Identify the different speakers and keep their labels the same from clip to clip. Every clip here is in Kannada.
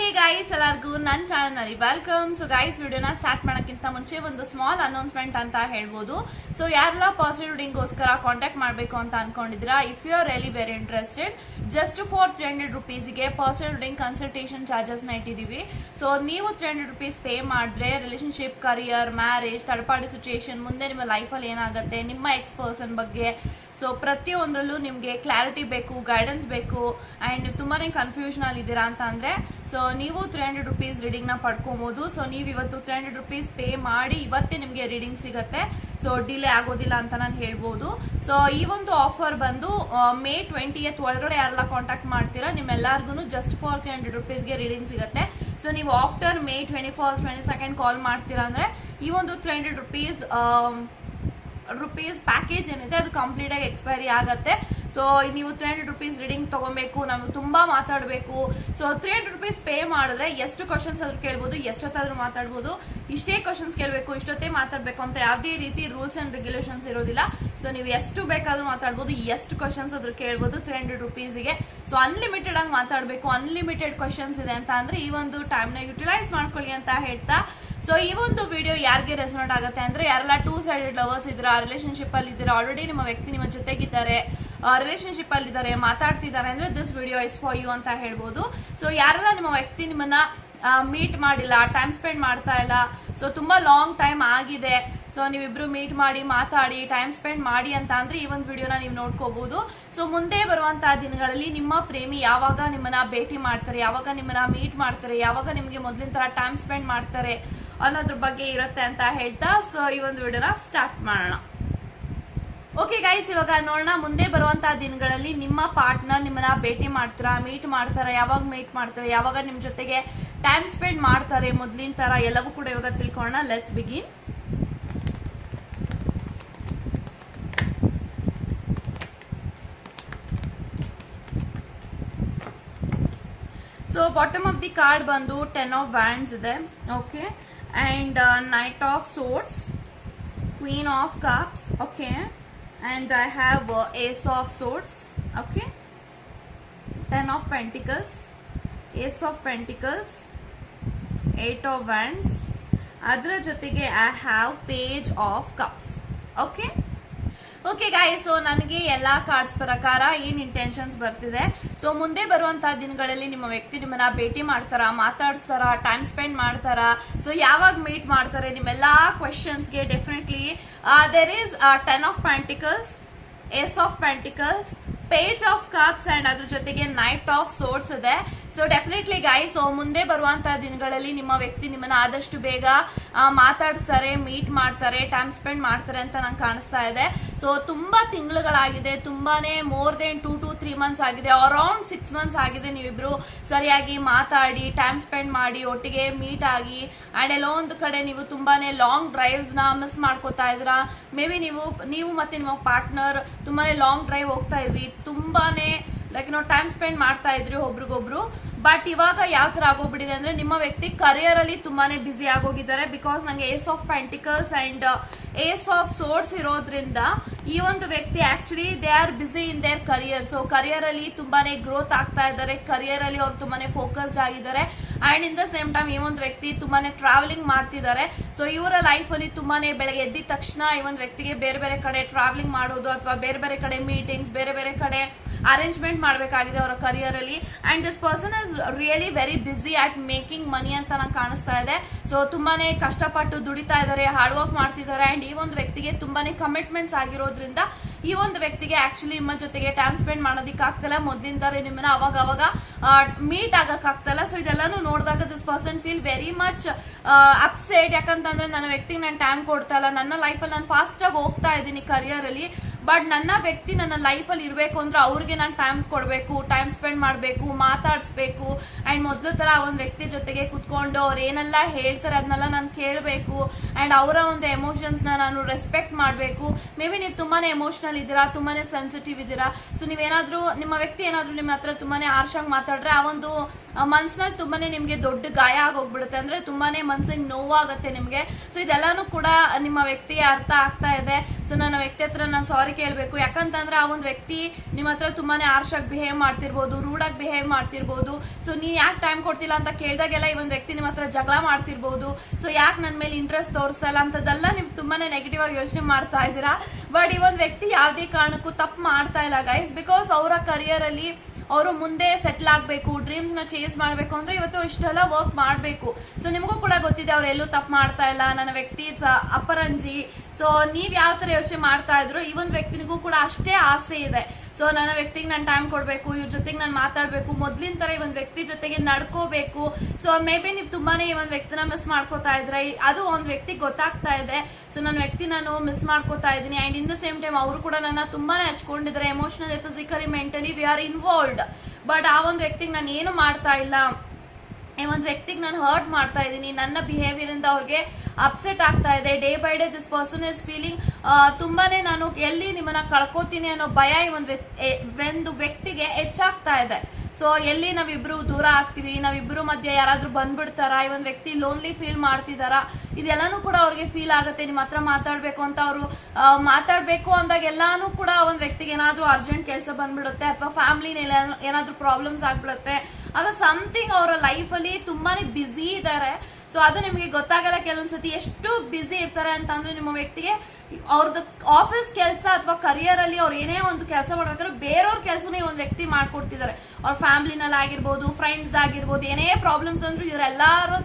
Speaker 1: ಹೇ ಗೈಸ್ ಎಲ್ಲರಿಗೂ ನನ್ನ ಚಾನಲ್ನಲ್ಲಿ ವೆಲ್ಕಮ್ ಸೊ ಗೈಸ್ ವಿಡಿಯೋನ ಸ್ಟಾರ್ಟ್ ಮಾಡೋಕ್ಕಿಂತ ಮುಂಚೆ ಒಂದು ಸ್ಮಾಲ್ ಅನೌನ್ಸ್ಮೆಂಟ್ ಅಂತ ಹೇಳ್ಬೋದು. ಸೊ ಯಾರೆಲ್ಲ ಪಾಸಿಟಿವ್ ರೀಡಿಂಗ್ಗೋಸ್ಕರ ಕಾಂಟ್ಯಾಕ್ಟ್ ಮಾಡಬೇಕು ಅಂತ ಅನ್ಕೊಂಡಿದ್ರಾ if you are really very interested just for three hundred ರುಪೀಸ್ಗೆ positive reading consultation ಚಾರ್ಜಸ್ನ ಇಟ್ಟಿದ್ದೀವಿ. ಸೊ ನೀವು ತ್ರೀ ಹಂಡ್ರೆಡ್ ರುಪೀಸ್ ಪೇ ಮಾಡಿದ್ರೆ relationship career marriage third party situation ಮುಂದೆ ನಿಮ್ಮ ಲೈಫಲ್ಲಿ ಏನಾಗುತ್ತೆ, ನಿಮ್ಮ ಎಕ್ಸ್ ಪರ್ಸನ್ ಬಗ್ಗೆ ಸೊ ಪ್ರತಿಯೊಂದರಲ್ಲೂ ನಿಮಗೆ ಕ್ಲಾರಿಟಿ ಬೇಕು ಗೈಡೆನ್ಸ್ ಬೇಕು ಆ್ಯಂಡ್ ತುಂಬಾ ಕನ್ಫ್ಯೂಷನಲ್ಲಿ ಇದ್ದೀರಾ ಅಂತ ಅಂದರೆ ಸೊ ನೀವು ತ್ರೀ ಹಂಡ್ರೆಡ್ ರುಪೀಸ್ ರೀಡಿಂಗ್ನ ಪಡ್ಕೊಬೋದು. ಸೊ ನೀವು ಇವತ್ತು ತ್ರೀ ಹಂಡ್ರೆಡ್ ರುಪೀಸ್ ಪೇ ಮಾಡಿ ಇವತ್ತೇ ನಿಮಗೆ ರೀಡಿಂಗ್ ಸಿಗುತ್ತೆ. ಸೊ ಡಿಲೇ ಆಗೋದಿಲ್ಲ ಅಂತ ನಾನು ಹೇಳ್ಬೋದು. ಸೊ ಈ ಒಂದು ಆಫರ್ ಬಂದು ಮೇ ಟ್ವೆಂಟಿ ಎತ್ ಒಳಗಡೆ ಯಾರೆಲ್ಲ ಕಾಂಟ್ಯಾಕ್ಟ್ ಮಾಡ್ತೀರಾ ನಿಮ್ಮೆಲ್ಲರಿಗೂ ಜಸ್ಟ್ ಫಾರ್ ತ್ರೀ ಹಂಡ್ರೆಡ್ ರುಪೀಸ್ಗೆ ರೀಡಿಂಗ್ ಸಿಗುತ್ತೆ. ಸೊ ನೀವು after May twenty first twenty second call ಮಾಡ್ತೀರಾ ಅಂದರೆ, ಈ ಒಂದು three hundred rupees rupees package ಏನಿದೆ, ಅದು ಕಂಪ್ಲೀಟ್ ಆಗಿ ಎಕ್ಸ್ಪೈರಿ ಆಗುತ್ತೆ. ಸೊ ನೀವು ತ್ರೀ ಹಂಡ್ರೆಡ್ ರುಪೀಸ್ ರೀಡಿಂಗ್ ತಗೊಬೇಕು ನಮ್ಗೆ ತುಂಬಾ ಮಾತಾಡಬೇಕು. So three hundred rupees pay ಮಾಡಿದ್ರೆ ಎಷ್ಟು ಕ್ವಶನ್ಸ್ ಆದ್ರೂ ಕೇಳ್ಬೋದು, ಎಷ್ಟೊತ್ತಾದ್ರೂ ಮಾತಾಡ್ಬೋದು. ಇಷ್ಟೇ ಕ್ವಶನ್ಸ್ ಕೇಳಬೇಕು, ಇಷ್ಟೊತ್ತೇ ಮಾತಾಡಬೇಕು ಅಂತ ಯಾವುದೇ ರೀತಿ ರೂಲ್ಸ್ ಅಂಡ್ ರೆಗ್ಯುಲೇಷನ್ಸ್ ಇರೋದಿಲ್ಲ. ಸೊ ನೀವು ಎಷ್ಟು ಬೇಕಾದ್ರೂ ಮಾತಾಡ್ಬೋದು, ಎಷ್ಟು ಕ್ವಶನ್ಸ್ ಆದ್ರೂ ಕೇಳ್ಬೋದು ತ್ರೀ ಹಂಡ್ರೆಡ್ ರುಪೀಸ್ಗೆ ಸೊ ಅನ್ಲಿಮಿಟೆಡ್ ಆಗಿ ಮಾತಾಡಬೇಕು ಅನ್ಲಿಮಿಟೆಡ್ ಕ್ವಶನ್ಸ್ ಇದೆ ಅಂತ ಅಂದ್ರೆ ಈ ಒಂದು ಟೈಮ್ನ ಯುಟಿಲೈಸ್ ಮಾಡ್ಕೊಳ್ಳಿ ಅಂತ ಹೇಳ್ತಾ ಸೊ ಈ ಒಂದು ವಿಡಿಯೋ ಯಾರಿಗೆ ರೆಸೋನೇಟ್ ಆಗುತ್ತೆ ಅಂದ್ರೆ ಯಾರೆಲ್ಲ ಟೂ ಸೈಡೆಡ್ ಲವರ್ಸ್ ಇದ್ದೀರಾ ರಿಲೇಶನ್ಶಿಪ್ ಅಲ್ಲಿ ಇದ್ದೀರಾ ಆಲ್ರೆಡಿ ನಿಮ್ಮ ವ್ಯಕ್ತಿ ನಿಮ್ಮ ಜೊತೆಗಿದ್ದಾರೆ ರಿಲೇಶನ್ಶಿಪ್ ಅಲ್ಲಿ ಇದ್ದಾರೆ, ಮಾತಾಡ್ತಿದ್ದಾರೆ ಅಂದ್ರೆ this video is for you ಅಂತ ಹೇಳ್ಬೋದು. ಸೊ ಯಾರೆಲ್ಲ ನಿಮ್ಮ ವ್ಯಕ್ತಿ ನಿಮ್ಮನ್ನ ಮೀಟ್ ಮಾಡಿಲ್ಲ ಟೈಮ್ ಸ್ಪೆಂಡ್ ಮಾಡ್ತಾ ಇಲ್ಲ ಸೊ ತುಂಬಾ ಲಾಂಗ್ ಟೈಮ್ ಆಗಿದೆ ಸೊ ನೀವಿಬ್ರು ಮೀಟ್ ಮಾಡಿ, ಮಾತಾಡಿ ಟೈಮ್ ಸ್ಪೆಂಡ್ ಮಾಡಿ ಅಂತ ಅಂದ್ರೆ ಈ ಒಂದು ವಿಡಿಯೋನ ನೀವು ನೋಡ್ಕೋಬಹುದು ಸೊ ಮುಂದೆ ಬರುವಂತಹ ದಿನಗಳಲ್ಲಿ ನಿಮ್ಮ ಪ್ರೇಮಿ ಯಾವಾಗ ನಿಮ್ಮನ್ನ ಭೇಟಿ ಮಾಡ್ತಾರೆ, ಯಾವಾಗ ನಿಮ್ಮನ್ನ ಮೀಟ್ ಮಾಡ್ತಾರೆ, ಯಾವಾಗ ನಿಮಗೆ ಮೊದಲಿನ ತರ ಟೈಮ್ ಸ್ಪೆಂಡ್ ಮಾಡ್ತಾರೆ ಅನ್ನೋದ್ರ ಬಗ್ಗೆ ಇರುತ್ತೆ ಅಂತ ಹೇಳ್ತಾ ಸೊ ಈ ಒಂದು ವಿಡಿಯೋನ ಸ್ಟಾರ್ಟ್ ಮಾಡೋಣ. ಓಕೆ ಗೈಸ್ ಇವಾಗ ನೋಡೋಣ, ಮುಂದೆ ಬರುವಂತಹ ದಿನಗಳಲ್ಲಿ ನಿಮ್ಮ ಪಾರ್ಟ್ನರ್ ನಿಮ್ಮನ್ನ ಭೇಟಿ ಮಾಡ್ತಾರಾ ಮೀಟ್ ಮಾಡ್ತಾರ, ಯಾವಾಗ ಮೀಟ್ ಮಾಡ್ತಾರೆ, ಯಾವಾಗ ನಿಮ್ ಜೊತೆಗೆ ಟೈಮ್ ಸ್ಪೆಂಡ್ ಮಾಡ್ತಾರೆ ಮೊದ್ಲಿನ ತರ ಎಲ್ಲವೂ ಕೂಡ ಇವಾಗ ತಿಳ್ಕೊಳ್ಳೋಣ. Let's begin so bottom of the card ಬಂದು ಟೆನ್ ಆಫ್ ವ್ಯಾಂಡ್ಸ್ ಇದೆ. Okay And knight of swords queen of cups okay and I have uh, Ace of Swords. Okay, Ten of Pentacles, Ace of Pentacles, Eight of Wands. ಅದರ ಜೊತೆಗೆ I have page of cups okay Okay guy so ನನಗೆ ಎಲ್ಲ ಕಾರ್ಡ್ಸ್ ಪ್ರಕಾರ ಏನ್ ಇಂಟೆನ್ಷನ್ಸ್ ಬರ್ತಿದೆ? ಸೊ ಮುಂದೆ ಬರುವಂತಹ ದಿನಗಳಲ್ಲಿ ನಿಮ್ಮ ವ್ಯಕ್ತಿ ನಿಮ್ಮನ್ನ ಭೇಟಿ ಮಾಡ್ತಾರ, ಮಾತಾಡ್ಸ್ತಾರ ಟೈಮ್ ಸ್ಪೆಂಡ್ ಮಾಡ್ತಾರ? ಸೊ ಯಾವಾಗ ಮೀಟ್ ಮಾಡ್ತಾರೆ? ನಿಮ್ಮೆಲ್ಲಾ ಕ್ವೆಶನ್ಸ್ಗೆ definitely there is ten of pentacles ace of pentacles page of cups and ಅದ್ರ ಜೊತೆಗೆ ನೈಟ್ ಆಫ್ ಸೋರ್ಸ್ ಇದೆ. ಸೊ ಡೆಫಿನೆಟ್ಲಿ ಗಾಯ್ ಸೊ ಮುಂದೆ ಬರುವಂತಹ ದಿನಗಳಲ್ಲಿ ನಿಮ್ಮ ವ್ಯಕ್ತಿ ನಿಮ್ಮನ್ನ ಆದಷ್ಟು ಬೇಗ ಮಾತಾಡ್ತಾರೆ ಮೀಟ್ ಮಾಡ್ತಾರೆ ಟೈಮ್ ಸ್ಪೆಂಡ್ ಮಾಡ್ತಾರೆ ಅಂತ ನಂಗೆ ಕಾಣಿಸ್ತಾ ಇದೆ. ಸೊ ತುಂಬಾ ತಿಂಗಳುಗಳಾಗಿದೆ, ತುಂಬಾನೇ more than two to three months ಆಗಿದೆ. ಅರೌಂಡ್ ಸಿಕ್ಸ್ ಮಂತ್ಸ್ ಆಗಿದೆ ನೀವಿಬ್ರು ಸರಿಯಾಗಿ ಮಾತಾಡಿ ಟೈಮ್ ಸ್ಪೆಂಡ್ ಮಾಡಿ, ಒಟ್ಟಿಗೆ ಮೀಟ್ ಆಗಿ ಅಂಡ್ ಎಲ್ಲೋ ಒಂದು ಕಡೆ ನೀವು ತುಂಬಾನೇ ಲಾಂಗ್ ಡ್ರೈವ್ಸ್ನ ಮಿಸ್ ಮಾಡ್ಕೋತಾ ಇದ್ರ ಮೇ ಬಿ ನೀವು ನೀವು ಮತ್ತೆ ನಿಮ್ಮ ಪಾರ್ಟ್ನರ್ ತುಂಬಾನೇ ಲಾಂಗ್ ಡ್ರೈವ್ ಹೋಗ್ತಾ ಇದ್ವಿ. ತುಂಬಾನೇ ಲೈಕ್ ನಾವು ಟೈಮ್ ಸ್ಪೆಂಡ್ ಮಾಡ್ತಾ ಇದ್ರಿ ಒಬ್ರಿಗೊಬ್ರು. ಬಟ್ ಇವಾಗ ಯಾವ ತರ ಆಗೋಗ್ಬಿಟ್ಟಿದೆ ಅಂದ್ರೆ ನಿಮ್ಮ ವ್ಯಕ್ತಿ ಕರಿಯರ್ ಅಲ್ಲಿ ತುಂಬಾನೇ ಬಿಸಿ ಆಗೋಗಿದ್ದಾರೆ ಬಿಕಾಸ್ ನಂಗೆ ace of pentacles and ace of swords ಇರೋದ್ರಿಂದ ಈ ಒಂದು ವ್ಯಕ್ತಿ actually they are busy in their career so career ಅಲ್ಲಿ ತುಂಬಾನೇ ಗ್ರೋತ್ ಆಗ್ತಾ ಇದ್ದಾರೆ. ಕರಿಯರ್ ಅಲ್ಲಿ ಅವ್ರು ತುಂಬಾನೇ ಫೋಕಸ್ಡ್ ಆಗಿದ್ದಾರೆ. And in the same time ಈ ಒಂದು ವ್ಯಕ್ತಿ ತುಂಬಾನೇ ಟ್ರಾವೆಲಿಂಗ್ ಮಾಡ್ತಿದ್ದಾರೆ. ಸೊ ಇವರ ಲೈಫ್ ಅಲ್ಲಿ ತುಂಬಾನೇ ಬೆಳಗ್ಗೆ ಎದ್ದಿದ ತಕ್ಷಣ ಈ ಒಂದು ವ್ಯಕ್ತಿಗೆ ಬೇರೆ ಬೇರೆ ಕಡೆ ಟ್ರಾವೆಲಿಂಗ್ ಮಾಡೋದು ಅಥವಾ ಬೇರೆ ಬೇರೆ ಕಡೆ ಮೀಟಿಂಗ್ಸ್ ಬೇರೆ ಬೇರೆ ಕಡೆ ಅರೇಂಜ್ಮೆಂಟ್ ಮಾಡಬೇಕಾಗಿದೆ ಅವರ ಕರಿಯರ್ ಅಲ್ಲಿ. And this person is really very busy at making money ಅಂತ ನಂಗೆ ಕಾಣಿಸ್ತಾ ಇದೆ. ಸೊ ತುಂಬಾನೇ ಕಷ್ಟಪಟ್ಟು ದುಡಿತಾ ಇದ್ದಾರೆ ಹಾರ್ಡ್ ವರ್ಕ್ ಮಾಡ್ತಿದ್ದಾರೆ ಅಂಡ್ ಈ ಒಂದು ವ್ಯಕ್ತಿಗೆ ತುಂಬಾನೇ ಕಮಿಟ್ಮೆಂಟ್ಸ್ ಆಗಿರೋದ್ರಿಂದ ಈ ಒಂದು ವ್ಯಕ್ತಿಗೆ ಆಕ್ಚುಲಿ ನಿಮ್ಮ ಜೊತೆಗೆ ಟೈಮ್ ಸ್ಪೆಂಡ್ ಮಾಡೋದಕ್ಕೆ ಆಗ್ತಲ್ಲ. ಮೊದ್ಲಿನ ತರ ನಿಮ್ಮನ್ನ ಅವಾಗ ಅವಾಗ ಮೀಟ್ ಆಗಕ್ ಆಗ್ತಲ್ಲ. ಸೊ ಇದೆಲ್ಲಾನು ನೋಡಿದಾಗ this person feel very much upset ಯಾಕಂತಂದ್ರೆ ನನ್ನ ವ್ಯಕ್ತಿಗೆ ನಾನು ಟೈಮ್ ಕೊಡ್ತಾ ಇಲ್ಲ. ನನ್ನ ಲೈಫಲ್ಲಿ ನಾನು ಫಾಸ್ಟ್ ಆಗಿ ಹೋಗ್ತಾ ಇದ್ದೀನಿ ಕರಿಯರ್ ಅಲ್ಲಿ. ಬಟ್ ನನ್ನ ವ್ಯಕ್ತಿ ನನ್ನ ಲೈಫಲ್ಲಿ ಇರಬೇಕು ಅಂದ್ರೆ ಅವ್ರಿಗೆ ನಾನು ಟೈಮ್ ಕೊಡಬೇಕು ಟೈಮ್ ಸ್ಪೆಂಡ್ ಮಾಡಬೇಕು, ಮಾತಾಡಿಸ್ಬೇಕು. ಅಂಡ್ ಮೊದಲು ತರ ಒಂದು ವ್ಯಕ್ತಿ ಜೊತೆಗೆ ಕುತ್ಕೊಂಡು ಅವ್ರು ಏನೆಲ್ಲ ಹೇಳ್ತಾರೆ ಅದನ್ನೆಲ್ಲ ನಾನು ಕೇಳಬೇಕು. ಅಂಡ್ ಅವರ ಒಂದು ಎಮೋಷನ್ಸ್ನ ನಾನು ರೆಸ್ಪೆಕ್ಟ್ ಮಾಡಬೇಕು. ಮೇ ಬಿ ನೀವು ತುಂಬಾನೇ ಎಮೋಷನಲ್ ಇದ್ದೀರಾ, ತುಂಬಾನೇ ಸೆನ್ಸಿಟಿವ್ ಇದ್ದೀರಾ. ಸೊ ನೀವೇನಾದರೂ ನಿಮ್ಮ ವ್ಯಕ್ತಿ ಏನಾದರೂ ನಿಮ್ಮ ಹತ್ರ ತುಂಬಾನೇ ಆರ್ಷಾಗಿ ಮಾತಾಡ್ರೆ ಆ ಒಂದು ಮನ್ಸಿನಲ್ಲಿ ತುಂಬಾನೇ ನಿಮ್ಗೆ ದೊಡ್ಡ ಗಾಯ ಆಗೋಗ್ಬಿಡುತ್ತೆ. ಅಂದ್ರೆ ತುಂಬಾನೇ ಮನ್ಸಿಗೆ ನೋವಾಗುತ್ತೆ ನಿಮ್ಗೆ. ಸೊ ಇದೆಲ್ಲಾನು ಕೂಡ ನಿಮ್ಮ ವ್ಯಕ್ತಿ ಅರ್ಥ ಆಗ್ತಾ ಇದೆ. ಸೊ ನನ್ನ ವ್ಯಕ್ತಿ ಹತ್ರ ನಾನು ಸಾರಿ ಕೇಳಬೇಕು. ಯಾಕಂತಂದ್ರೆ ಆ ಒಂದು ವ್ಯಕ್ತಿ ನಿಮ್ಮ ಹತ್ರ ತುಂಬಾನೇ ಆಗಿ ಬಿಹೇವ್ ಮಾಡ್ತಿರ್ಬೋದು ಆಗಿ ಬಿಹೇವ್ ಮಾಡ್ತಿರ್ಬೋದು. ಸೊ ನೀನ್ ಯಾಕೆ ಟೈಮ್ ಕೊಡ್ತಿಲ್ಲ ಅಂತ ಕೇಳಿದಾಗೆಲ್ಲ ಈ ಒಂದು ವ್ಯಕ್ತಿ ನಿಮ್ಮ ಹತ್ರ ಜಗಳ ಮಾಡ್ತಿರ್ಬೋದು. ಸೊ ಯಾಕೆ ನನ್ನ ಮೇಲೆ ಇಂಟ್ರೆಸ್ಟ್ ತೋರಿಸಲ್ಲ ಅಂತದೆಲ್ಲ ನೀವು ತುಂಬಾನೇ ನೆಗೆಟಿವ್ ಆಗಿ ಯೋಚನೆ ಮಾಡ್ತಾ ಇದ್ದೀರಾ. ಬಟ್ ಈ ಒಂದು ವ್ಯಕ್ತಿ ಯಾವುದೇ ಕಾರಣಕ್ಕೂ ತಪ್ಪು ಮಾಡ್ತಾ ಇಲ್ಲ ಗೈಸ್ ಬಿಕಾಸ್ ಅವರ ಕರಿಯರ್ ಅಲ್ಲಿ ಅವರು ಮುಂದೆ ಸೆಟ್ಲ್ ಆಗಬೇಕು ಡ್ರೀಮ್ಸ್ನ ಚೇಸ್ ಮಾಡಬೇಕು ಅಂದ್ರೆ ಇವತ್ತು ಇಷ್ಟೆಲ್ಲ ವರ್ಕ್ ಮಾಡಬೇಕು. ಸೊ ನಿಮಗೂ ಕೂಡ ಗೊತ್ತಿದೆ, ಅವ್ರು ಎಲ್ಲೂ ತಪ್ಪು ಮಾಡ್ತಾ ಇಲ್ಲ. ನನ್ನ ವ್ಯಕ್ತಿ ಅಪರಂಜಿ. ಸೊ ನೀವ್ ಯಾವ ತರ ಯೋಚನೆ ಮಾಡ್ತಾ ಇದ್ರು ಈ ಒಂದು ವ್ಯಕ್ತಿನಿಗೂ ಕೂಡ ಅಷ್ಟೇ ಆಸೆ ಇದೆ. ಸೊ ನನ್ನ ವ್ಯಕ್ತಿಗೆ ನಾನು ಟೈಮ್ ಕೊಡಬೇಕು, ಇವ್ರ ಜೊತೆಗೆ ನಾನು ಮಾತಾಡಬೇಕು, ಮೊದ್ಲಿನ ತರ ಈ ಒಂದು ವ್ಯಕ್ತಿ ಜೊತೆಗೆ ನಡ್ಕೋಬೇಕು. ಸೊ ಮೇ ಬಿ ನೀವು ತುಂಬಾನೇ ಈ ಒಂದು ವ್ಯಕ್ತಿನ ಮಿಸ್ ಮಾಡ್ಕೋತಾ ಇದ್ರೆ, ಅದು ಒಂದು ವ್ಯಕ್ತಿ ಗೊತ್ತಾಗ್ತಾ ಇದೆ. ಸೊ ನನ್ನ ವ್ಯಕ್ತಿ ನಾನು ಮಿಸ್ ಮಾಡ್ಕೋತಾ ಇದ್ದೀನಿ. And in the same time ಅವರು ಕೂಡ ನನ್ನ ತುಂಬಾನೇ ಹಚ್ಕೊಂಡಿದ್ದಾರೆ emotionally physically mentally we are involved but ಆ ಒಂದು ವ್ಯಕ್ತಿಗೆ ನಾನು ಏನು ಮಾಡ್ತಾ ಇಲ್ಲ ಈ ಒಂದು ವ್ಯಕ್ತಿಗೆ ನಾನು ಹರ್ಟ್ ಮಾಡ್ತಾ ಇದ್ದೀನಿ. ನನ್ನ ಬಿಹೇವಿಯರ್ ಇಂದ ಅವ್ರಿಗೆ ಅಪ್ಸೆಟ್ ಆಗ್ತಾ ಇದೆ. Day by day this person is feeling ತುಂಬಾನೇ ನಾನು ಎಲ್ಲಿ ನಿಮ್ಮನ್ನ ಕಳ್ಕೊತೀನಿ ಅನ್ನೋ ಭಯ ಈ ಒಂದು ಒಂದು ವ್ಯಕ್ತಿಗೆ ಹೆಚ್ಚಾಗ್ತಾ ಇದೆ. ಸೊ ಎಲ್ಲಿ ನಾವಿಬ್ರು ದೂರ ಆಗ್ತೀವಿ, ನಾವಿಬ್ರು ಮಧ್ಯೆ ಯಾರಾದ್ರೂ ಬಂದ್ಬಿಡ್ತಾರ, ಈ ಒಂದು ವ್ಯಕ್ತಿ ಲೋನ್ಲಿ ಫೀಲ್ ಮಾಡ್ತಿದಾರ, ಇದೆಲ್ಲಾನು ಕೂಡ ಅವ್ರಿಗೆ ಫೀಲ್ ಆಗುತ್ತೆ, ನಿಮ್ಮ ಹತ್ರ ಮಾತಾಡ್ಬೇಕು ಅಂತ ಅವರು ಮಾತಾಡ್ಬೇಕು ಅಂದಾಗ ಎಲ್ಲಾನು ಕೂಡ ಒಂದು ವ್ಯಕ್ತಿಗೆ ಏನಾದ್ರೂ ಅರ್ಜೆಂಟ್ ಕೆಲಸ ಬಂದ್ಬಿಡುತ್ತೆ, ಅಥವಾ ಫ್ಯಾಮಿಲಿ ಏನಾದ್ರೂ ಪ್ರಾಬ್ಲಮ್ಸ್ ಆಗ್ಬಿಡುತ್ತೆ ಆಗ ಸಮಥಿಂಗ್ ಅವರ ಲೈಫ್ ಅಲ್ಲಿ ತುಂಬಾನೇ ಬ್ಯುಸಿ ಇದ್ದಾರೆ ಸೊ ಅದು ನಿಮಗೆ ಗೊತ್ತಾಗಲ್ಲ, ಕೆಲವೊಂದ್ಸತಿ ಎಷ್ಟು ಬ್ಯುಸಿ ಇರ್ತಾರೆ ಅಂತಂದ್ರೆ ನಿಮ್ಮ ವ್ಯಕ್ತಿಗೆ ಅವ್ರದ್ದು ಆಫೀಸ್ ಕೆಲಸ ಅಥವಾ ಕರಿಯರ್ ಅಲ್ಲಿ ಅವ್ರು ಏನೇ ಒಂದು ಕೆಲಸ ಮಾಡ್ಬೇಕಾದ್ರೆ ಬೇರೆಯವ್ರ ಕೆಲಸನೇ ಒಂದು ವ್ಯಕ್ತಿ ಮಾಡ್ಕೊಡ್ತಿದ್ದಾರೆ ಅವ್ರ ಫ್ಯಾಮಿಲಿನಲ್ಲಿ ಆಗಿರ್ಬೋದು ಫ್ರೆಂಡ್ಸ್ ಆಗಿರ್ಬೋದು, ಏನೇ ಪ್ರಾಬ್ಲಮ್ಸ್ ಅಂದ್ರು ಇವರೆಲ್ಲಾರು,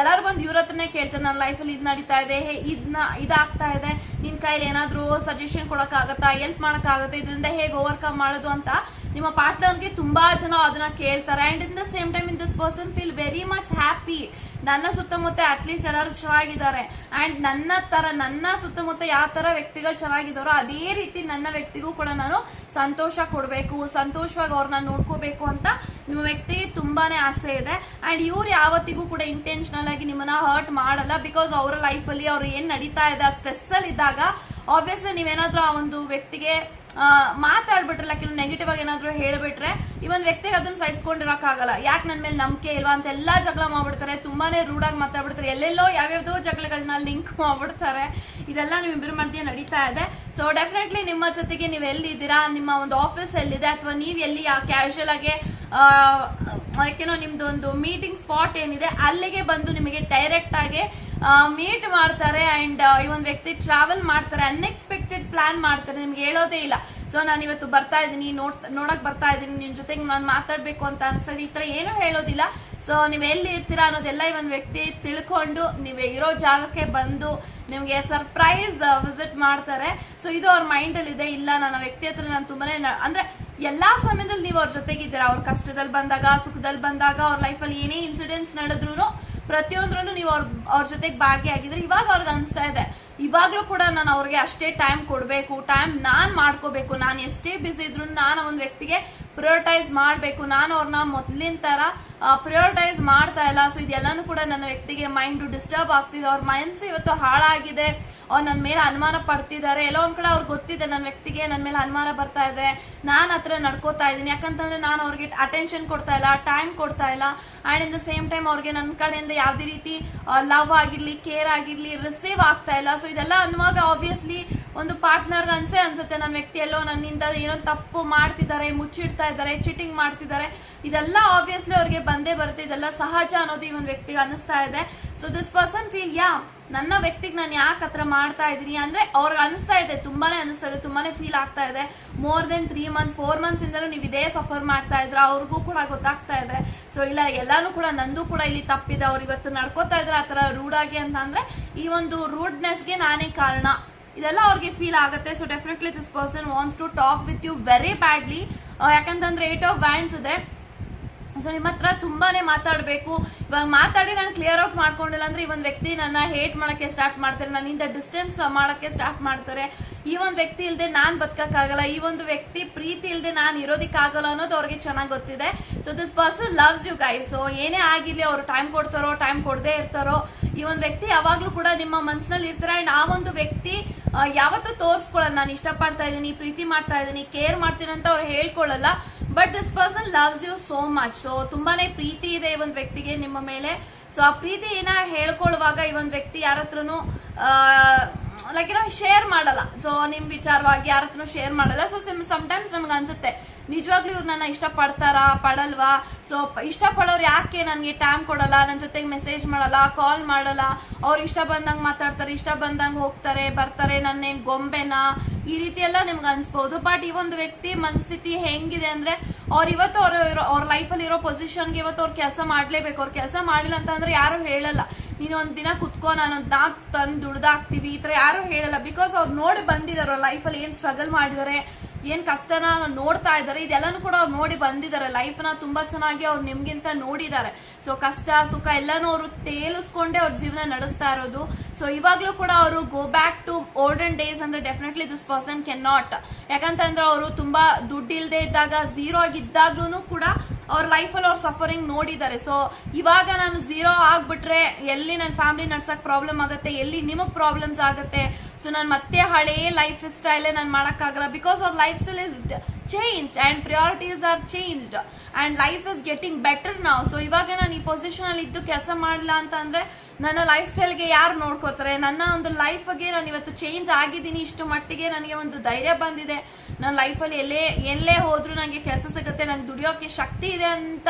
Speaker 1: ಎಲ್ಲಾರು ಬಂದು ಇವ್ರ ಹತ್ರನೇ ಕೇಳ್ತಾರೆ ನನ್ನ ಲೈಫಲ್ಲಿ ಇದು ನಡೀತಾ ಇದೆ, ಹೇ ಇದನ್ನ ಇದಾಗ್ತಾ ಇದೆ, ನಿನ್ ಕೈಲಿ ಏನಾದರೂ ಸಜೆಷನ್ ಕೊಡಕ್ಕಾಗತ್ತಾ ಹೆಲ್ಪ್ ಮಾಡಕ್ಕಾಗತ್ತಾ, ಇದರಿಂದ ಹೇಗೆ ಓವರ್ಕಮ್ ಮಾಡೋದು ಅಂತ ನಿಮ್ಮ ಪಾರ್ಟ್ನರ್ಗೆ ತುಂಬಾ ಜನ ಅದನ್ನ ಕೇಳ್ತಾರೆ. And in the same time in this person feel very much happy ನನ್ನ ಸುತ್ತಮುತ್ತ ಅಟ್ಲೀಸ್ಟ್ ಎಲ್ಲರೂ ಚೆನ್ನಾಗಿದ್ದಾರೆ. ಅಂಡ್ ನನ್ನ ತರ, ನನ್ನ ಸುತ್ತಮುತ್ತ ಯಾವ ತರ ವ್ಯಕ್ತಿಗಳು ಚೆನ್ನಾಗಿದ್ದಾರೋ ಅದೇ ರೀತಿ ನನ್ನ ವ್ಯಕ್ತಿಗೂ ಕೂಡ ನಾನು ಸಂತೋಷ ಕೊಡಬೇಕು. ಸಂತೋಷವಾಗಿ ಅವ್ರನ್ನ ನೋಡ್ಕೋಬೇಕು ಅಂತ ನಿಮ್ಮ ವ್ಯಕ್ತಿಗೆ ತುಂಬಾನೇ ಆಸೆ ಇದೆ. ಅಂಡ್ ಇವ್ರು ಯಾವತ್ತಿಗೂ ಕೂಡ ಇಂಟೆನ್ಷನಲ್ ಆಗಿ ನಿಮ್ಮನ್ನ ಹರ್ಟ್ ಮಾಡಲ್ಲ. ಬಿಕಾಸ್ ಅವರ ಲೈಫ್ ಅಲ್ಲಿ ಅವ್ರು ಏನ್ ನಡೀತಾ ಇದೆ, ಆ ಸ್ಟ್ರೆಸ್ ಅಲ್ಲಿ ಇದ್ದಾಗ ಆಬ್ವಿಯಸ್ಲಿ ನೀವೇನಾದ್ರೂ ಆ ಒಂದು ವ್ಯಕ್ತಿಗೆ ಮಾತಾಡ್ಬಿಟ್ರಲ್ಲ, ಕೆಲವು ನೆಗೆಟಿವ್ ಆಗಿ ಏನಾದ್ರು ಹೇಳ್ಬಿಟ್ರೆ, ಈ ಒಂದು ವ್ಯಕ್ತಿಗೆ ಅದನ್ನ ಸಹಿಸ್ಕೊಂಡಿರೋಕ್ಕಾಗಲ್ಲ ಯಾಕೆ ನನ್ನ ಮೇಲೆ ನಂಬಿಕೆ ಇಲ್ವಾ ಅಂತ ಎಲ್ಲಾ ಜಗಳ ಮಾಡ್ಬಿಡ್ತಾರೆ, ತುಂಬಾನೇ ರೂಢಾಗಿ ಮಾತಾಡ್ಬಿಡ್ತಾರೆ, ಎಲ್ಲೆಲ್ಲೋ ಯಾವ್ಯಾವ್ದೋ ಜಗಳಗಳನ್ನ ಲಿಂಕ್ ಮಾಡ್ಬಿಡ್ತಾರೆ. ಇದೆಲ್ಲ ನಿಮ್ಮಿಬ್ಬರ ಮಧ್ಯೆ ನಡೀತಾ ಇದೆ. ಸೊ ಡೆಫಿನೆಟ್ಲಿ ನಿಮ್ಮ ಜೊತೆಗೆ ನೀವು ಎಲ್ಲಿದ್ದೀರಾ? ನಿಮ್ಮ ಒಂದು ಆಫೀಸ್ ಎಲ್ಲಿದೆ? ಅಥವಾ ನೀವು ಎಲ್ಲಿ ಕ್ಯಾಶುಯಲ್ ಆಗಿ ಏನೋ ನಿಮ್ದು ಒಂದು ಮೀಟಿಂಗ್ ಸ್ಪಾಟ್ ಏನಿದೆ, ಅಲ್ಲಿಗೆ ಬಂದು ನಿಮಗೆ ಡೈರೆಕ್ಟ್ ಆಗಿ ಮೀಟ್ ಮಾಡ್ತಾರೆ ಅಂಡ್ ಈ ಒಂದು ವ್ಯಕ್ತಿ ಟ್ರಾವೆಲ್ ಮಾಡ್ತಾರೆ ಅನ್ಎಕ್ಸ್ಪೆಕ್ಟೆಡ್ ಪ್ಲಾನ್ ಮಾಡ್ತಾರೆ, ನಿಮ್ಗೆ ಹೇಳೋದೇ ಇಲ್ಲ. ಸೊ ನಾನು ಇವತ್ತು ಬರ್ತಾ ಇದ್ದೀನಿ, ನೋಡ್, ನೋಡಕ್ ಬರ್ತಾ ಇದ್ದೀನಿ ನಿಮ್ ಜೊತೆಗೆ ನಾನು ಮಾತಾಡ್ಬೇಕು ಅಂತ ಅನ್ಸ್ತದೆ ಈ ತರ ಏನೂ ಹೇಳೋದಿಲ್ಲ. ಸೊ ನೀವ್ ಎಲ್ಲಿ ಇರ್ತೀರಾ ಅನ್ನೋದೆಲ್ಲ ಈ ಒಂದು ವ್ಯಕ್ತಿ ತಿಳ್ಕೊಂಡು, ನೀವು ಇರೋ ಜಾಗಕ್ಕೆ ಬಂದು ನಿಮ್ಗೆ ಸರ್ಪ್ರೈಸ್ ವಿಸಿಟ್ ಮಾಡ್ತಾರೆ. ಸೊ ಇದು ಅವ್ರ ಮೈಂಡ್ ಅಲ್ಲಿ ಇದೆ. ಇಲ್ಲ ನನ್ನ ವ್ಯಕ್ತಿ ಹತ್ರ ನಾನು ತುಂಬಾನೇ ಅಂದ್ರೆ ಎಲ್ಲಾ ಸಮಯದಲ್ಲಿ ನೀವು ಅವ್ರ ಜೊತೆಗಿದ್ದೀರಾ? ಅವ್ರ ಕಷ್ಟದಲ್ಲಿ ಬಂದಾಗ ಸುಖದಲ್ಲಿ ಬಂದಾಗ, ಅವ್ರ ಲೈಫಲ್ಲಿ ಏನೇ ಇನ್ಸಿಡೆಂಟ್ಸ್ ನಡೆದ್ರು ಪ್ರತಿಯೊಂದ್ರಲ್ಲೂ ನೀವು ಅವ್ರ ಅವ್ರ ಜೊತೆಗೆ ಭಾಗಿಯಾಗಿದ್ರೆ ಇವಾಗ ಅವ್ರಿಗೆ ಅನಿಸ್ತಾ ಇದೆ. ಇವಾಗ್ಲೂ ಕೂಡ ನಾನು ಅವ್ರಿಗೆ ಅಷ್ಟೇ ಟೈಮ್ ಕೊಡಬೇಕು ಟೈಮ್ ನಾನ್ ಮಾಡ್ಕೋಬೇಕು. ನಾನು ಎಷ್ಟೇ ಬಿಸಿ ಇದ್ರು ನಾನು ಒಂದು ವ್ಯಕ್ತಿಗೆ ಪ್ರಿಯೋರಿಟೈಸ್ ಮಾಡಬೇಕು. ನಾನು ಅವ್ರನ್ನ ಮೊದ್ಲಿನ ತರ ಪ್ರಿಯೋರಿಟೈಸ್ ಮಾಡ್ತಾ ಇಲ್ಲ. ಸೊ ಇದೆಲ್ಲಾನು ಕೂಡ ನನ್ನ ವ್ಯಕ್ತಿಗೆ ಮೈಂಡ್ ಡಿಸ್ಟರ್ಬ್ ಆಗ್ತಿದೆ. ಅವ್ರ ಮನಸ್ಸು ಇವತ್ತು ಹಾಳಾಗಿದೆ. ಅವ್ರು ನನ್ನ ಮೇಲೆ ಅನುಮಾನ ಪಡ್ತಿದ್ದಾರೆ. ಎಲ್ಲೋ ಒಂದ್ ಕಡೆ ಅವ್ರಿಗೆ ಗೊತ್ತಿದೆ ನನ್ನ ವ್ಯಕ್ತಿಗೆ ನನ್ನ ಮೇಲೆ ಅನುಮಾನ ಬರ್ತಾ ಇದೆ. ನಾನು ಹತ್ರ ನಡ್ಕೋತಾ ಇದ್ದೀನಿ ಯಾಕಂತಂದ್ರೆ ನಾನು ಅವ್ರಿಗೆ ಅಟೆನ್ಷನ್ ಕೊಡ್ತಾ ಇಲ್ಲ ಟೈಮ್ ಕೊಡ್ತಾ ಇಲ್ಲ. And in the same time ಅವ್ರಿಗೆ ನನ್ನ ಕಡೆಯಿಂದ ಯಾವುದೇ ರೀತಿ ಲವ್ ಆಗಿರಲಿ ಕೇರ್ ಆಗಿರಲಿ ರಿಸೀವ್ ಆಗ್ತಾ ಇಲ್ಲ. ಸೊ ಇದೆಲ್ಲ ಅನ್ನುವಾಗ ಆಬ್ವಿಯಸ್ಲಿ ಒಂದು ಪಾರ್ಟ್ನರ್ ಅನ್ಸೆ ಅನ್ಸುತ್ತೆ. ನನ್ನ ವ್ಯಕ್ತಿ ಎಲ್ಲೋ ನನ್ನಿಂದ ಏನೋ ತಪ್ಪು ಮಾಡ್ತಿದ್ದಾರೆ, ಮುಚ್ಚಿಡ್ತಾ ಇದ್ದಾರೆ ಚೀಟಿಂಗ್ ಮಾಡ್ತಿದ್ದಾರೆ. ಇದೆಲ್ಲ ಆಬ್ವಿಯಸ್ಲಿ ಅವ್ರಿಗೆ ಬಂದೇ ಬರುತ್ತೆ. ಇದೆಲ್ಲ ಸಹಜ ಅನ್ನೋದು ಈ ಒಂದು ವ್ಯಕ್ತಿಗೆ ಅನಿಸ್ತಾ ಇದೆ. ಸೊ ದಿಸ್ ಪರ್ಸನ್ ಫೀಲ್ ಯಾ ನನ್ನ ವ್ಯಕ್ತಿಗೆ ನಾನು ಯಾಕೆ ಹತ್ರ ಮಾಡ್ತಾ ಇದ್ದೀನಿ ಅಂದ್ರೆ ಅವ್ರಿಗೆ ಅನಿಸ್ತಾ ಇದೆ, ತುಂಬಾನೇ ಅನಿಸ್ತಾ ಇದೆ, ತುಂಬಾನೇ ಫೀಲ್ ಆಗ್ತಾ ಇದೆ. More than three months four months ಇಂದಲೂ ನೀವು ಇದೇ ಸಫರ್ ಮಾಡ್ತಾ ಇದ್ರ, ಅವ್ರಿಗೂ ಕೂಡ ಗೊತ್ತಾಗ್ತಾ ಇದೆ. ಸೊ ಇಲ್ಲ, ಎಲ್ಲಾನು ಕೂಡ ನಂದು ಕೂಡ ಇಲ್ಲಿ ತಪ್ಪಿದೆ, ಅವ್ರು ಇವತ್ತು ನಡ್ಕೋತಾ ಇದ್ರೆ ಆತರ ರೂಡ್ ಆಗಿ ಅಂತ ಅಂದ್ರೆ ಈ ಒಂದು ರೂಡ್ನೆಸ್ಗೆ ನಾನೇ ಕಾರಣ. ಇದೆಲ್ಲ ಅವ್ರಿಗೆ ಫೀಲ್ ಆಗುತ್ತೆ. So definitely this person wants to talk with you very badly ಯಾಕಂತಂದ್ರೆ ಏಟ್ ಆಫ್ ವ್ಯಾಂಡ್ಸ್ ಇದೆ. ಸೊ ನಿಮ್ಮ ಹತ್ರ ತುಂಬಾನೇ ಮಾತಾಡಬೇಕು. ಇವಾಗ ಮಾತಾಡಿ ನಾನು ಕ್ಲಿಯರ್ ಔಟ್ ಮಾಡ್ಕೊಂಡಿಲ್ಲ ಅಂದ್ರೆ ಈ ಒಂದು ವ್ಯಕ್ತಿ ನನ್ನ ಹೇಟ್ ಮಾಡಕ್ಕೆ ಸ್ಟಾರ್ಟ್ ಮಾಡ್ತಾರೆ ನನ್ನಿಂದ ಡಿಸ್ಟೆನ್ಸ್ ಮಾಡಕ್ಕೆ ಸ್ಟಾರ್ಟ್ ಮಾಡ್ತಾರೆ. ಈ ಒಂದು ವ್ಯಕ್ತಿ ಇಲ್ಲದೆ ನಾನ್ ಬದುಕಕ್ಕಾಗಲ್ಲ, ಈ ಒಂದು ವ್ಯಕ್ತಿ ಪ್ರೀತಿ ಇಲ್ಲದೆ ನಾನು ಇರೋದಿಕ್ಕಾಗಲ್ಲ ಅನ್ನೋದು ಅವ್ರಿಗೆ ಚೆನ್ನಾಗಿ ಗೊತ್ತಿದೆ. So this person loves you guy so ಏನೇ ಆಗಿರ್ಲಿ ಅವರು ಟೈಮ್ ಕೊಡ್ತಾರೋ ಟೈಮ್ ಕೊಡದೇ ಇರ್ತಾರೋ, ಈ ಒಂದು ವ್ಯಕ್ತಿ ಯಾವಾಗ್ಲೂ ಕೂಡ ನಿಮ್ಮ ಮನ್ಸಿನಲ್ಲಿ ಇರ್ತಾರೆ. ಅಂಡ್ ಆ ಒಂದು ವ್ಯಕ್ತಿ ಯಾವತ್ತೂ ತೋರಿಸ್ಕೊಳ್ಳಲ್ಲ. ನಾನು ಇಷ್ಟಪಡ್ತಾ ಇದ್ದೀನಿ, ಪ್ರೀತಿ ಮಾಡ್ತಾ ಇದ್ದೀನಿ ಕೇರ್ ಮಾಡ್ತೀನಿ ಅಂತ ಅವ್ರು ಹೇಳ್ಕೊಳ್ಳಲ್ಲ. But this person loves you so much so ತುಂಬಾನೇ ಪ್ರೀತಿ ಇದೆ ಈ ಒಂದು ವ್ಯಕ್ತಿಗೆ ನಿಮ್ಮ ಮೇಲೆ. ಸೊ ಆ ಪ್ರೀತಿನ ಹೇಳ್ಕೊಳ್ಳುವಾಗ ಈ ಒಂದು ವ್ಯಕ್ತಿ ಯಾರ ಹತ್ರನು ಲೈಕ್ ಏನೋ ಶೇರ್ ಮಾಡಲ್ಲ. ಸೊ ನಿಮ್ ವಿಚಾರವಾಗಿ ಯಾರ ಹತ್ರನು ಶೇರ್ ಮಾಡಲ್ಲ. ಸೊ ಸಮ್ಟೈಮ್ಸ್ ನಮ್ಗೆ ಅನ್ಸುತ್ತೆ ನಿಜವಾಗ್ಲೂ ಇವ್ರು ನನ್ನ ಇಷ್ಟ ಪಡ್ತಾರಾ ಪಡಲ್ವಾ ಸೊ ಇಷ್ಟಪಡೋರು ಯಾಕೆ ನನಗೆ ಟೈಮ್ ಕೊಡಲ್ಲ ನನ್ನ ಜೊತೆಗೆ ಮೆಸೇಜ್ ಮಾಡಲ್ಲ ಕಾಲ್ ಮಾಡಲ್ಲ? ಅವ್ರು ಇಷ್ಟ ಬಂದಂಗೆ ಮಾತಾಡ್ತಾರೆ, ಇಷ್ಟ ಬಂದಂಗೆ ಹೋಗ್ತಾರೆ, ಬರ್ತಾರೆ, ನನ್ನೇ ಗೊಂಬೆನಾ? ಈ ರೀತಿ ಎಲ್ಲ ನಿಮ್ಗೆ ಅನ್ಸ್ಬೋದು. ಬಟ್ ಈ ಒಂದು ವ್ಯಕ್ತಿ ಮನಸ್ಥಿತಿ ಹೆಂಗಿದೆ ಅಂದ್ರೆ, ಅವ್ರು ಇವತ್ತು ಅವ್ರ ಅವ್ರ ಲೈಫಲ್ಲಿ ಇರೋ ಪೊಸಿಷನ್ಗೆ ಇವತ್ತು ಅವ್ರು ಕೆಲಸ ಮಾಡ್ಲೇಬೇಕು. ಅವ್ರು ಕೆಲಸ ಮಾಡಿಲ್ಲ ಅಂತ ಅಂದ್ರೆ ಯಾರು ಹೇಳಲ್ಲ. ನೀನು ಒಂದ್ ದಿನ ಕುತ್ಕೋ, ನಾನು ದಾಕ್ ತಂದು ದುಡ್ದಾಕ್ತಿವಿ ಈ ತರ ಯಾರು ಹೇಳಲ್ಲ. ಬಿಕಾಸ್ ಅವ್ರು ನೋಡಿ ಬಂದಿದಾರೆ ಲೈಫಲ್ಲಿ ಏನ್ ಸ್ಟ್ರಗಲ್ ಮಾಡಿದಾರೆ ಏನ್ ಕಷ್ಟನ ನೋಡ್ತಾ ಇದಾರೆ ಇದೆಲ್ಲಾನು ಕೂಡ ಅವ್ರು ನೋಡಿ ಬಂದಿದ್ದಾರೆ. ಲೈಫ್ನ ತುಂಬಾ ಚೆನ್ನಾಗಿ ಅವ್ರು ನಿಮ್ಗಿಂತ ನೋಡಿದ್ದಾರೆ. ಸೊ ಕಷ್ಟ, ಸುಖ ಎಲ್ಲಾನು ಅವರು ತೇಲಿಸ್ಕೊಂಡೆ ಅವ್ರ ಜೀವನ ನಡೆಸ್ತಾ ಇರೋದು. ಸೊ ಇವಾಗ್ಲೂ ಕೂಡ ಅವರು go back to olden days ಅಂದ್ರೆ definitely this person can not ಯಾಕಂತಂದ್ರೆ ಅವರು ತುಂಬಾ ದುಡ್ಡು ಇಲ್ಲದೆ ಇದ್ದಾಗ ಝೀರೋ ಆಗಿದ್ದಾಗ್ಲೂ ಕೂಡ ಅವ್ರ ಲೈಫಲ್ಲಿ ಅವ್ರ ಸಫರಿಂಗ್ ನೋಡಿದ್ದಾರೆ. ಸೊ ಇವಾಗ ನಾನು ಝೀರೋ ಆಗ್ಬಿಟ್ರೆ ಎಲ್ಲಿ ನನ್ನ ಫ್ಯಾಮಿಲಿ ನಡ್ಸಕ್ ಪ್ರಾಬ್ಲಮ್ ಆಗುತ್ತೆ, ಎಲ್ಲಿ ನಿಮಗ್ ಪ್ರಾಬ್ಲಮ್ಸ್ ಆಗುತ್ತೆ ಸೊ ನಾನು ಮತ್ತೆ ಹಳೇ ಲೈಫ್ ಸ್ಟೈಲ್ ನಾನು ಮಾಡೋಕ್ಕಾಗಲ್ಲ ಬಿಕಾಸ್ ಅವ್ರ life style is changed and priorities are changed and life is getting better ನಾವು ಸೊ ಇವಾಗ ನಾನು ಈ ಪೊಸಿಷನ್ ಅಲ್ಲಿ ಇದ್ದು ಕೆಲಸ ಮಾಡಲ್ಲ ಅಂತ ಅಂದ್ರೆ ನನ್ನ ಲೈಫ್ ಸ್ಟೈಲ್ಗೆ ಯಾರು ನೋಡ್ಕೋತಾರೆ? ನನ್ನ ಒಂದು ಲೈಫ್ಗೆ ನಾನು ಇವತ್ತು ಚೇಂಜ್ ಆಗಿದ್ದೀನಿ ಇಷ್ಟು ಮಟ್ಟಿಗೆ ನನಗೆ ಒಂದು ಧೈರ್ಯ ಬಂದಿದೆ. ನನ್ನ ಲೈಫಲ್ಲಿ ಎಲ್ಲೇ ಎಲ್ಲೇ ಹೋದರೂ ನನಗೆ ಕೆಲಸ ಸಿಗುತ್ತೆ, ನಂಗೆ ದುಡಿಯೋಕೆ ಶಕ್ತಿ ಇದೆ ಅಂತ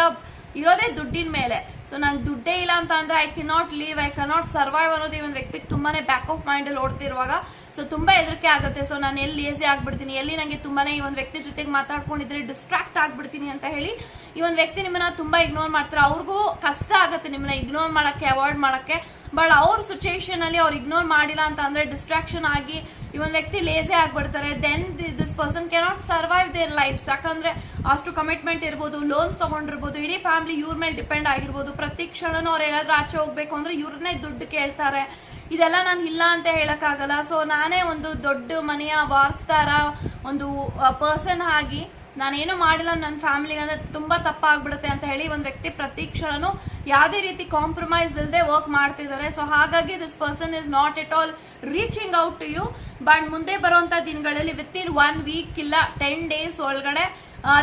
Speaker 1: ಇರೋದೇ ದುಡ್ಡಿನ ಮೇಲೆ. ಸೊ ನಂಗೆ ದುಡ್ಡೇ ಇಲ್ಲ ಅಂತ ಅಂದ್ರೆ I can not live I not survive ಅನ್ನೋದು ಈ ಒಂದು ವ್ಯಕ್ತಿಗೆ ತುಂಬಾನೇ ಬ್ಯಾಕ್ ಆಫ್ ಮೈಂಡ್ ಅಲ್ಲಿ ಓಡ್ತಿರುವಾಗ. ಸೊ ತುಂಬಾ ಹೆದರಿಕೆ ಆಗುತ್ತೆ. ಸೊ ನಾನು ಎಲ್ಲಿ ಲೇಜಿ ಆಗ್ಬಿಡ್ತೀನಿ, ಎಲ್ಲಿ ನನಗೆ ತುಂಬಾನೇ ಈ ಒಂದು ವ್ಯಕ್ತಿ ಜೊತೆಗೆ ಮಾತಾಡ್ಕೊಂಡಿದ್ರೆ ಡಿಸ್ಟ್ರಾಕ್ಟ್ ಆಗ್ಬಿಡ್ತೀನಿ ಅಂತ ಹೇಳಿ ಈ ಒಂದು ವ್ಯಕ್ತಿ ನಿಮ್ಮನ್ನ ತುಂಬಾ ಇಗ್ನೋರ್ ಮಾಡ್ತಾರೆ. ಅವ್ರಿಗೂ ಕಷ್ಟ ಆಗುತ್ತೆ ನಿಮ್ಮನ್ನ ಇಗ್ನೋರ್ ಮಾಡಕ್ಕೆ ಅವಾಯ್ಡ್ ಮಾಡಕ್ಕೆ. ಬಟ್ ಅವ್ರ ಸಿಚುಯೇಷನ್ ಅಲ್ಲಿ ಅವ್ರು ಇಗ್ನೋರ್ ಮಾಡಿಲ್ಲ ಅಂತ ಅಂದ್ರೆ ಡಿಸ್ಟ್ರಾಕ್ಷನ್ ಆಗಿ ಈ ಒಂದು ವ್ಯಕ್ತಿ ಲೇಜಿ ಆಗ್ಬಿಡ್ತಾರೆ. Then this person cannot survive their life ಯಾಕಂದ್ರೆ ಅಷ್ಟು ಕಮಿಟ್ಮೆಂಟ್ ಇರ್ಬೋದು ಲೋನ್ಸ್ ತಗೊಂಡಿರ್ಬೋದು, ಇಡೀ ಫ್ಯಾಮಿಲಿ ಇವ್ರ ಮೇಲೆ ಡಿಪೆಂಡ್ ಆಗಿರ್ಬೋದು. ಪ್ರತಿ ಕ್ಷಣನೂ ಅವ್ರು ಏನಾದ್ರೂ ಆಚೆ ಹೋಗ್ಬೇಕು ಅಂದ್ರೆ ಇವ್ರನ್ನೇ ದುಡ್ಡು ಕೇಳ್ತಾರೆ. ಇದೆಲ್ಲ ನಾನು ಇಲ್ಲ ಅಂತ ಹೇಳಕ್ಕಾಗಲ್ಲ. ಸೊ ನಾನೇ ಒಂದು ದೊಡ್ಡ ಮನೆಯ ವಾರ್ಸ್ತಾರ, ಒಂದು ಪರ್ಸನ್ ಆಗಿ ನಾನೇನು ಮಾಡಿಲ್ಲ ನನ್ನ ಫ್ಯಾಮಿಲಿಗೆ ಅಂದ್ರೆ ತುಂಬಾ ತಪ್ಪಾಗ್ಬಿಡುತ್ತೆ ಅಂತ ಹೇಳಿ ಒಂದು ವ್ಯಕ್ತಿ ಪ್ರತಿ ಕ್ಷಣನು ಯಾವುದೇ ರೀತಿ ಕಾಂಪ್ರಮೈಸ್ ಇಲ್ಲದೆ ವರ್ಕ್ ಮಾಡ್ತಿದ್ದಾರೆ. ಸೊ ಹಾಗಾಗಿ this person is not at all reaching out to you but ಮುಂದೆ ಬರುವಂತ ದಿನಗಳಲ್ಲಿ ವಿತ್ ಇನ್ ಒನ್ ವೀಕ್ ಇಲ್ಲ ಟೆನ್ ಡೇಸ್ ಒಳಗಡೆ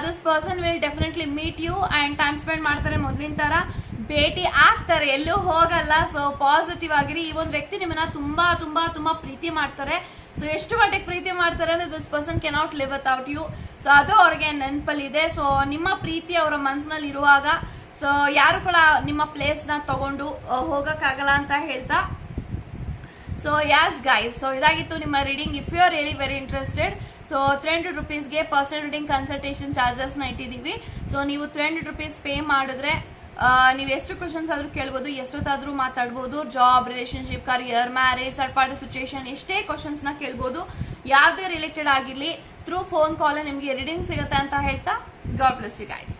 Speaker 1: this person will definitely meet you and time spend ಮಾಡ್ತಾರೆ ಮೊದಲಿನ ತರ. ಭೇಟಿ ಆಗ್ತಾರೆ. ಎಲ್ಲೂ ಹೋಗಲ್ಲ. ಸೊ ಪಾಸಿಟಿವ್ ಆಗಿರಿ. ಈ ಒಂದು ವ್ಯಕ್ತಿ ನಿಮ್ಮನ್ನ ತುಂಬಾ ತುಂಬಾ ತುಂಬಾ ಪ್ರೀತಿ ಮಾಡ್ತಾರೆ. ಸೊ ಎಷ್ಟು ಮಟ್ಟಿಗೆ ಪ್ರೀತಿ ಮಾಡ್ತಾರೆ ಅಂದ್ರೆ this person cannot live without you so ಅದು ಅವ್ರಿಗೆ ನೆನಪಲ್ಲಿದೆ ಸೊ ನಿಮ್ಮ ಪ್ರೀತಿ ಅವರ ಮನಸ್ಸಿನಲ್ಲಿ ಇರುವಾಗ ಸೊ ಯಾರು ಕೂಡ ನಿಮ್ಮ ಪ್ಲೇಸ್ನ ತಗೊಂಡು ಹೋಗೋಕ್ಕಾಗಲ್ಲ ಅಂತ ಹೇಳ್ತಾ. ಸೊ ಯಾಸ್ ಗೈಸ್ ಸೊ ಇದಾಗಿತ್ತು ನಿಮ್ಮ reading if you are really very interested so three hundred ರುಪೀಸ್ಗೆ personal reading consultation ಚಾರ್ಜಸ್ನ ಇಟ್ಟಿದ್ದೀವಿ. ಸೊ ನೀವು ತ್ರೀ ಹಂಡ್ರೆಡ್ ರುಪೀಸ್ ಪೇ ಮಾಡಿದ್ರೆ ನೀವು ಎಷ್ಟು ಕ್ವಶನ್ಸ್ ಆದ್ರೂ ಕೇಳ್ಬೋದು, ಎಷ್ಟೊತ್ತಾದ್ರೂ ಮಾತಾಡ್ಬೋದು job relationship career marriage third party situation ಎಷ್ಟೇ ಕ್ವಶನ್ಸ್ನ ಕೇಳ್ಬೋದು. ಯಾವುದೇ ರಿಲೇಟೆಡ್ ಆಗಿರ್ಲಿ ಥ್ರೂ ಫೋನ್ ಕಾಲ್ ನಿಮಗೆ ರೀಡಿಂಗ್ ಸಿಗುತ್ತೆ ಅಂತ ಹೇಳ್ತಾ ಗಾಡ್ ಬ್ಲೆಸ್ ಯು ಗೈಸ್